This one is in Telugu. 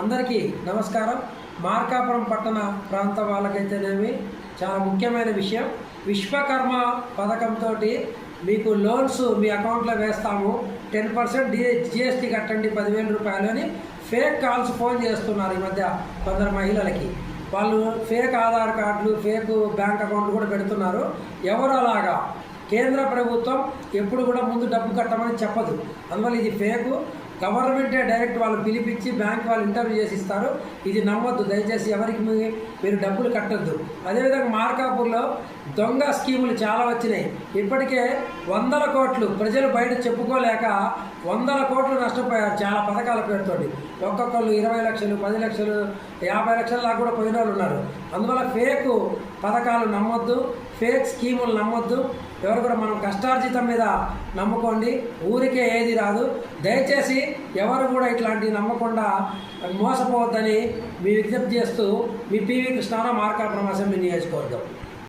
అందరికీ నమస్కారం. మార్కాపురం పట్టణ ప్రాంత వాళ్ళకైతేనేమి చాలా ముఖ్యమైన విషయం. విశ్వకర్మ పథకంతో మీకు లోన్స్ మీ అకౌంట్లో వేస్తాము. టెన్ పర్సెంట్ డి జిఎస్టీ కట్టండి పదివేల రూపాయలు అని ఫేక్ కాల్స్ ఫోన్ చేస్తున్నారు ఈ మధ్య కొందరు మహిళలకి. వాళ్ళు ఫేక్ ఆధార్ కార్డులు ఫేక్ బ్యాంక్ అకౌంట్లు కూడా పెడుతున్నారు. ఎవరు అలాగా? కేంద్ర ప్రభుత్వం ఎప్పుడు కూడా ముందు డబ్బు కట్టమని చెప్పదు. అందువల్ల ఇది ఫేకు. గవర్నమెంటే డైరెక్ట్ వాళ్ళు పిలిపించి బ్యాంక్ వాళ్ళు ఇంటర్వ్యూ చేసి ఇస్తారు. ఇది నమ్మొద్దు. దయచేసి ఎవరికి మీరు డబ్బులు కట్టొద్దు. అదేవిధంగా మార్కాపూర్లో దొంగ స్కీములు చాలా వచ్చినాయి. ఇప్పటికే వందల కోట్లు ప్రజలు బయట చెప్పుకోలేక వందల కోట్లు నష్టపోయారు చాలా పథకాల పేరుతోటి. ఒక్కొక్కళ్ళు ఇరవై లక్షలు పది లక్షలు యాభై లక్షల దాకా కూడా పోయిన వాళ్ళు ఉన్నారు. అందువల్ల ఫేక్ పథకాలు నమ్మొద్దు. ఫేక్ స్కీములు నమ్మొద్దు. ఎవరు కూడా మనం కష్టార్జితం మీద నమ్ముకోండి. ఊరికే ఏది రాదు. దయచేసి ఎవరు కూడా ఇట్లాంటివి నమ్మకుండా మోసపోవద్దని మీ విజ్ఞప్తి చేస్తూ మీ పీవీ కృష్ణారావు మార్కాపురం అసెంబ్లీ నియోజకవర్గం.